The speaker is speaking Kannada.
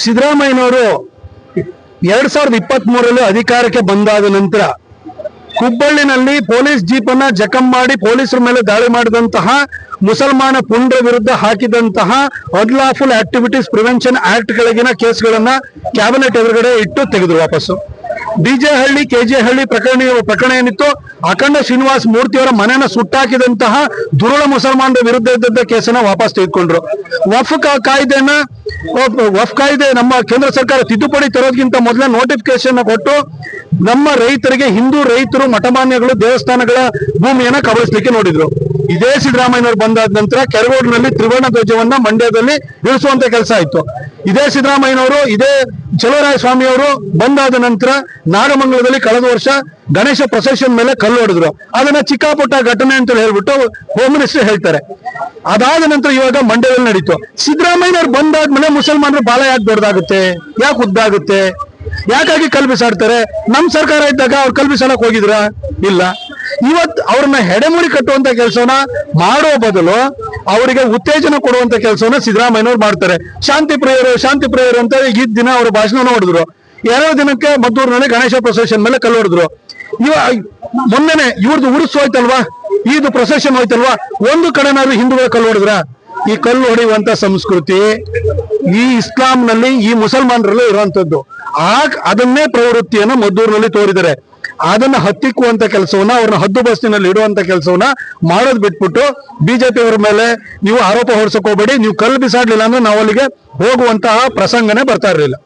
ಸಿದ್ದರಾಮಯ್ಯನವರು ಎರಡ್ ಸಾವಿರದ ಇಪ್ಪತ್ತ್ ಮೂರರಲ್ಲಿ ಅಧಿಕಾರಕ್ಕೆ ಬಂದಾದ ನಂತರ ಹುಬ್ಬಳ್ಳಿನಲ್ಲಿ ಪೊಲೀಸ್ ಜೀಪನ್ನ ಜಖಂ ಮಾಡಿ ಪೊಲೀಸರ ಮೇಲೆ ದಾಳಿ ಮಾಡಿದಂತಹ ಮುಸಲ್ಮಾನ ಪುಂಡ್ರ ವಿರುದ್ಧ ಹಾಕಿದಂತಹ ಅನ್ಲಾಫುಲ್ ಆಕ್ಟಿವಿಟೀಸ್ ಪ್ರಿವೆನ್ಷನ್ ಆಕ್ಟ್ ಕೆಳಗಿನ ಕೇಸ್ಗಳನ್ನ ಕ್ಯಾಬಿನೆಟ್ ಎದುರುಗಡೆ ಇಟ್ಟು ತೆಗೆದ್ರು ವಾಪಸ್ಸು. ಡಿಜೆ ಹಳ್ಳಿ ಕೆಜೆ ಹಳ್ಳಿ ಪ್ರಕರಣ ಪ್ರಕರಣ ಏನಿತ್ತು? ಅಖಂಡ ಶ್ರೀನಿವಾಸ್ ಮೂರ್ತಿಯವರ ಮನೆಯನ್ನು ಸುಟ್ಟಾಕಿದಂತಹ ದುರುಳ ಮುಸಲ್ಮಾನರ ವಿರುದ್ಧ ಇದ್ದಂತ ಕೇಸನ್ನ ವಾಪಸ್ ತೆಗೆದುಕೊಂಡ್ರು. ವಫ್ ಕಾಯ್ದೆನ ವಫ್ ಕಾಯ್ದೆ ನಮ್ಮ ಕೇಂದ್ರ ಸರ್ಕಾರ ತಿದ್ದುಪಡಿ ತರೋದ್ಕಿಂತ ಮೊದಲ ನೋಟಿಫಿಕೇಶನ್ ಕೊಟ್ಟು ನಮ್ಮ ರೈತರಿಗೆ, ಹಿಂದೂ ರೈತರು, ಮಠಮಾನ್ಯಗಳು, ದೇವಸ್ಥಾನಗಳ ಭೂಮಿಯನ್ನ ಕಬಳಿಸ್ಲಿಕ್ಕೆ ನೋಡಿದ್ರು. ಇದೇ ಸಿದ್ದರಾಮಯ್ಯನವರು ಬಂದಾದ ನಂತರ ಕೆರಗೋಡಿನಲ್ಲಿ ತ್ರಿವರ್ಣ ಧ್ವಜವನ್ನ ಮಂಡ್ಯದಲ್ಲಿ ಇಳಿಸುವಂತ ಕೆಲಸ ಆಯ್ತು. ಇದೇ ಸಿದ್ದರಾಮಯ್ಯನವರು ಇದೇ ಚಲುವರಾಯ ಸ್ವಾಮಿಯವರು ಬಂದಾದ ನಂತರ ನಾಗಮಂಗಲದಲ್ಲಿ ಕಳೆದ ವರ್ಷ ಗಣೇಶ ಪ್ರೊಸೆಷನ್ ಮೇಲೆ ಕಲ್ಲು ಹೊಡೆದ್ರು. ಅದನ್ನ ಚಿಕ್ಕಾಪುಟ್ಟ ಘಟನೆ ಅಂತ ಹೇಳ್ಬಿಟ್ಟು ಹೋಮ್ ಮಿನಿಸ್ಟರ್ ಹೇಳ್ತಾರೆ. ಅದಾದ ನಂತರ ಇವಾಗ ಮಂಡ್ಯದಲ್ಲಿ ನಡೀತು. ಸಿದ್ದರಾಮಯ್ಯನವ್ರು ಬಂದಾದ್ಮೇಲೆ ಮುಸಲ್ಮಾನರು ಬಾಲ ಯಾಕೆ ದೊಡ್ಡದಾಗುತ್ತೆ? ಯಾಕೆ ಉದ್ದಾಗುತ್ತೆ ಯಾಕಾಗಿ ಕಲ್ಪಿಸಾಡ್ತಾರೆ ನಮ್ ಸರ್ಕಾರ ಇದ್ದಾಗ ಅವ್ರು ಕಲ್ ಬಿಸಾಡಕ್ ಹೋಗಿದ್ರ? ಇಲ್ಲ. ಇವತ್ ಅವ್ರನ್ನ ಹೆಡೆಮುರಿ ಕಟ್ಟುವಂತ ಕೆಲಸವನ್ನ ಮಾಡುವ ಬದಲು ಅವರಿಗೆ ಉತ್ತೇಜನ ಕೊಡುವಂತ ಕೆಲಸವನ್ನ ಸಿದ್ದರಾಮಯ್ಯನವ್ರು ಮಾಡ್ತಾರೆ. ಶಾಂತಿ ಪ್ರಿಯರು ಶಾಂತಿ ಪ್ರಿಯರು ಅಂತ ಈ ದಿನ ಅವರು ಭಾಷಣ ಹೊಡೆದ್ರು. ಎರಡು ದಿನಕ್ಕೆ ಮದ್ದೂರಿನಲ್ಲಿ ಗಣೇಶ ಪ್ರೊಸೆಷನ್ ಮೇಲೆ ಕಲ್ಲು ಹೊಡೆದ್ರು. ಇವ, ಮೊನ್ನೆನೆ ಇವ್ರದ್ದು ಉರುಸು ಹೋಯ್ತಲ್ವಾ? ಇದು ಪ್ರೊಸೆಷನ್ ಹೋಯ್ತಲ್ವಾ? ಒಂದು ಕಡೆನಾದ್ರು ಹಿಂದೂಗಳ ಕಲ್ಲು ಹೊಡೆದ್ರ? ಈ ಕಲ್ಲು ಹೊಡೆಯುವಂತ ಸಂಸ್ಕೃತಿ ಈ ಇಸ್ಲಾಂನಲ್ಲಿ ಈ ಮುಸಲ್ಮಾನರಲ್ಲೂ ಇರುವಂತದ್ದು. ಆ ಅದನ್ನೇ ಪ್ರವೃತ್ತಿಯನ್ನು ಮದ್ದೂರಿನಲ್ಲಿ ತೋರಿದ್ದಾರೆ. ಅದನ್ನ ಹತ್ತಿಕ್ಕುವಂತ ಕೆಲಸವನ್ನ, ಅವ್ರನ್ನ ಹದ್ದು ಬಸ್ತಿನಲ್ಲಿ ಇಡುವಂತ ಕೆಲಸವನ್ನ ಮಾಡೋದ್ ಬಿಟ್ಬಿಟ್ಟು ಬಿಜೆಪಿ ಅವರ ಮೇಲೆ ನೀವು ಆರೋಪ ಹೊರಸಕ್ ಹೋಗ್ಬೇಡಿ, ನೀವು ಕಲ್ಲು ಬಿಸಾಡ್ಲಿಲ್ಲ ಅಂದ್ರೆ ನಾವು ಅಲ್ಲಿಗೆ ಹೋಗುವಂತಹ ಪ್ರಸಂಗನೇ ಬರ್ತಾ ಇರಲಿಲ್ಲ.